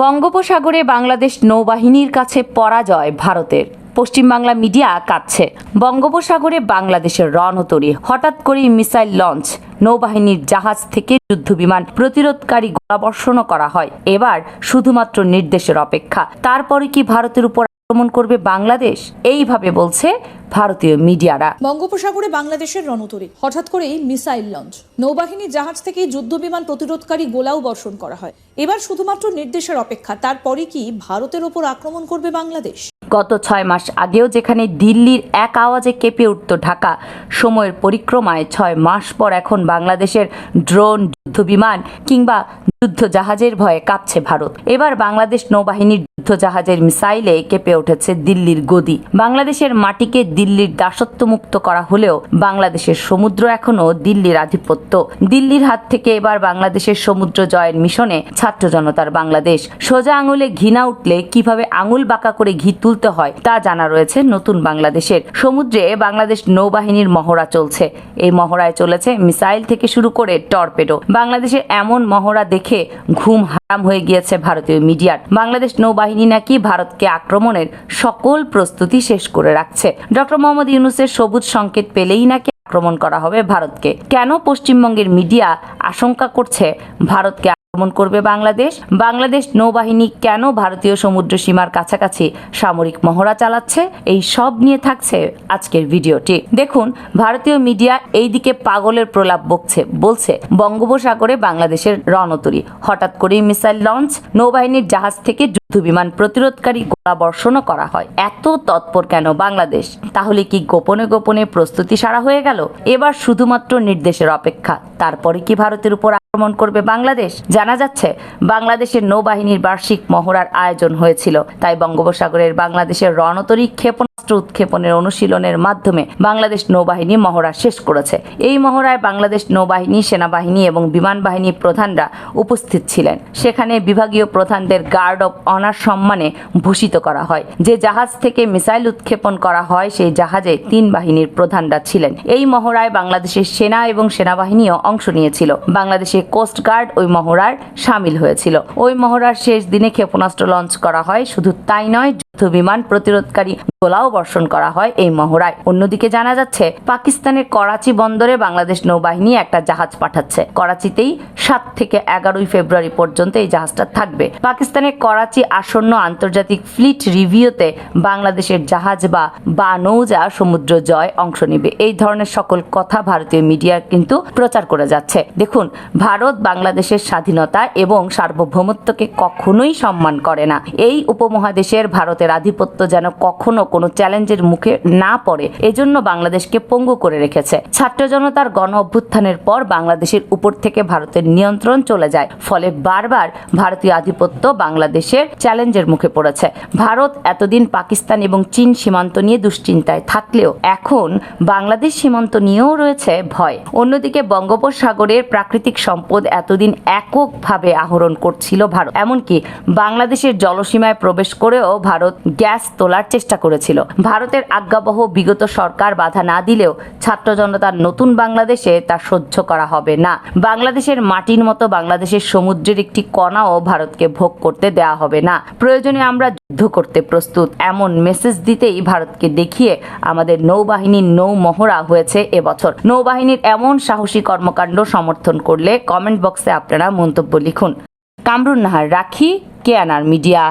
বঙ্গোপসাগরে বাংলাদেশ নৌবাহিনীর কাছে পরাজয় ভারতের। পশ্চিমবাংলা মিডিয়া কাঁদছে। বঙ্গোপসাগরে বাংলাদেশের রণতরী। হঠাৎ করেই মিসাইল লঞ্চ। নৌবাহিনীর জাহাজ থেকে যুদ্ধবিমান প্রতিরোধকারী গোলাবর্ষণও করা হয়। এবার শুধুমাত্র নির্দেশের অপেক্ষা। তারপরে কি ভারতের উপর আক্রমণ করবে বাংলাদেশ এইভাবে বলছে ভারতীয় মিডিয়ারা। বঙ্গোপসাগরে বাংলাদেশের রণতরী হঠাৎ করেই মিসাইল লঞ্চ। নৌবাহিনীর জাহাজ থেকে যুদ্ধবিমান প্রতিরোধকারী গোলাও বর্ষণ করা হয়। এবার শুধুমাত্র নির্দেশের অপেক্ষা তারপরে কি ভারতের ওপর আক্রমণ করবে বাংলাদেশ? গত ছয় মাস আগেও যেখানে দিল্লির এক আওয়াজে কেঁপে উঠত ঢাকা সময়ের পরিক্রমায় ছয় মাস পর এখন বাংলাদেশের ড্রোন যুদ্ধবিমান কিংবা যুদ্ধ জাহাজের ভয়ে কাঁপছে ভারত। এবার বাংলাদেশ নৌবাহিনীর যুদ্ধ জাহাজের মিসাইলে কেঁপে উঠেছে দিল্লির গদি। বাংলাদেশের মাটিকে দিল্লির দাসত্বমুক্ত করা হলেও বাংলাদেশের সমুদ্র এখনও দিল্লির আধিপত্য। দিল্লির হাত থেকে এবার বাংলাদেশের সমুদ্র জয়ের মিশনে ছাত্র জনতার বাংলাদেশ। সোজা আঙুলে ঘি না উঠলে কীভাবে আঙুল বাঁকা করে ঘি তুলতে হয় তা জানা রয়েছে নতুন বাংলাদেশের। সমুদ্রে বাংলাদেশ নৌবাহিনীর মহড়া চলছে। এই মহড়ায় চলেছে মিসাইল থেকে শুরু করে টর্পেডো। বাংলাদেশের এমন মহড়া দেখে ঘুম হারাম হয়ে গিয়েছে ভারতীয় মিডিয়ার। বাংলাদেশ নৌবাহিনী নাকি ভারতকে আক্রমণের সকল প্রস্তুতি শেষ করে রাখছে। ডক্টর মোহাম্মদ ইউনুসের সবুজ সংকেত পেলেই নাকি আক্রমণ করা হবে ভারতকে। কেন পশ্চিমবঙ্গের মিডিয়া আশঙ্কা করছে ভারতকে আক্রমণ করবে বাংলাদেশ। বাংলাদেশ নৌবাহিনী কেন ভারতীয় সমুদ্র সীমার কাছাকাছি সামরিক মহড়া চালাচ্ছে? এই সব নিয়ে থাকছে আজকের ভিডিওটি। দেখুন, ভারতীয় মিডিয়া এই দিকে পাগলের প্রলাপ বকছে, বলছে, বঙ্গোপসাগরে বাংলাদেশের রণতরী। হঠাৎ করেই মিসাইল লঞ্চ, নৌবাহিনীর জাহাজ থেকে যুদ্ধবিমান প্রতিরোধকারী গোলা বর্ষণও করা হয়। এত তৎপর কেন বাংলাদেশ? তাহলে কি গোপনে গোপনে প্রস্তুতি সারা হয়ে গেল? এবার শুধুমাত্র নির্দেশের অপেক্ষা। তারপরে কি ভারতের উপর আক্রমণ করবে বাংলাদেশ? জানা যাচ্ছে, বাংলাদেশের নৌবাহিনীর বার্ষিক মহড়ার আয়োজন হয়েছিল। তাই বঙ্গোপসাগরের বাংলাদেশের রণতরী ক্ষেপণাস্ত্র উৎক্ষেপণের অনুশীলনের মাধ্যমে বাংলাদেশ নৌবাহিনী মহড়া শেষ করেছে। এই মহড়ায় বাংলাদেশ নৌবাহিনী, সেনাবাহিনী এবং বিমান বাহিনী প্রধানরা উপস্থিত ছিলেন। সেখানে বিভাগীয় প্রধানদের গার্ড অব অনার সম্মানে ভূষিত করা হয়। যে জাহাজ থেকে মিসাইল উৎক্ষেপণ করা হয়, সেই জাহাজে তিন বাহিনীর প্রধানরা ছিলেন। এই মহড়ায় বাংলাদেশের সেনা এবং সেনাবাহিনীও অংশ নিয়েছিল। বাংলাদেশের কোস্ট গার্ড ওই মহড়ার সামিল হয়েছিল। ওই মহড়ার শেষ দিনে ক্ষেপণাস্ত্র লঞ্চ করা হয়। শুধু তাই নয় বিমান প্রতিরোধকারী গোলাও বর্ষণ করা হয় এই মহড়ায়। অন্যদিকে জানা যাচ্ছে, পাকিস্তানের করাচি বন্দরে বাংলাদেশ নৌবাহিনী একটা জাহাজ পাঠাচ্ছে। করাচিতেই সাত থেকে এগারোই ফেব্রুয়ারি পর্যন্ত এই জাহাজটা থাকবে। পাকিস্তানের করাচি আসন্ন আন্তর্জাতিক ফ্লিট রিভিউতে বাংলাদেশের জাহাজ বা বা নৌজা সমুদ্র জয় অংশ নেবে। এই ধরনের সকল কথা ভারতীয় মিডিয়া কিন্তু প্রচার করে যাচ্ছে। দেখুন, ভারত বাংলাদেশের স্বাধীনতা এবং সার্বভৌমত্বকে কখনোই সম্মান করে না। এই উপমহাদেশের ভারতের আধিপত্য যেন কখনো কোনো চ্যালেঞ্জের মুখে না পড়ে, এজন্য বাংলাদেশকে পঙ্গু করে রেখেছে। ছাত্র জনতার গণ অভ্যুত্থানের পর বাংলাদেশের উপর থেকে ভারতের নিয়ন্ত্রণ চলে যায়। ফলে বারবার ভারতীয় আধিপত্য বাংলাদেশের চ্যালেঞ্জের মুখে পড়েছে। ভারত এতদিন পাকিস্তান এবং চীন সীমান্ত নিয়ে দুশ্চিন্তায় থাকলেও এখন বাংলাদেশ সীমান্ত নিয়েও রয়েছে ভয়। অন্যদিকে বঙ্গোপসাগরের প্রাকৃতিক সম্পদ এতদিন এককভাবে আহরণ করছিল ভারত। এমনকি বাংলাদেশের জলসীমায় প্রবেশ করেও ভারত গ্যাস তোলার চেষ্টা করেছিল। ভারতের আজ্ঞাবহ বিগত সরকার বাধা না দিলেও ছাত্র জনতার নতুন বাংলাদেশে তা সহ্য করা হবে না। বাংলাদেশের মাটির মতো বাংলাদেশের সমুদ্রের একটি কণাও ভারতকে ভোগ করতে দেওয়া হবে না। প্রয়োজনে আমরা যুদ্ধ করতে প্রস্তুত। এমন মেসেজ দিতেই ভারতকে দেখিয়ে আমাদের নৌবাহিনীর নৌ মহড়া হয়েছে এবছর। নৌবাহিনীর এমন সাহসী কর্মকাণ্ড সমর্থন করলে কমেন্ট বক্সে আপনারা মন্তব্য লিখুন। কামরুন নাহার রাখি কেয়ানার মিডিয়া।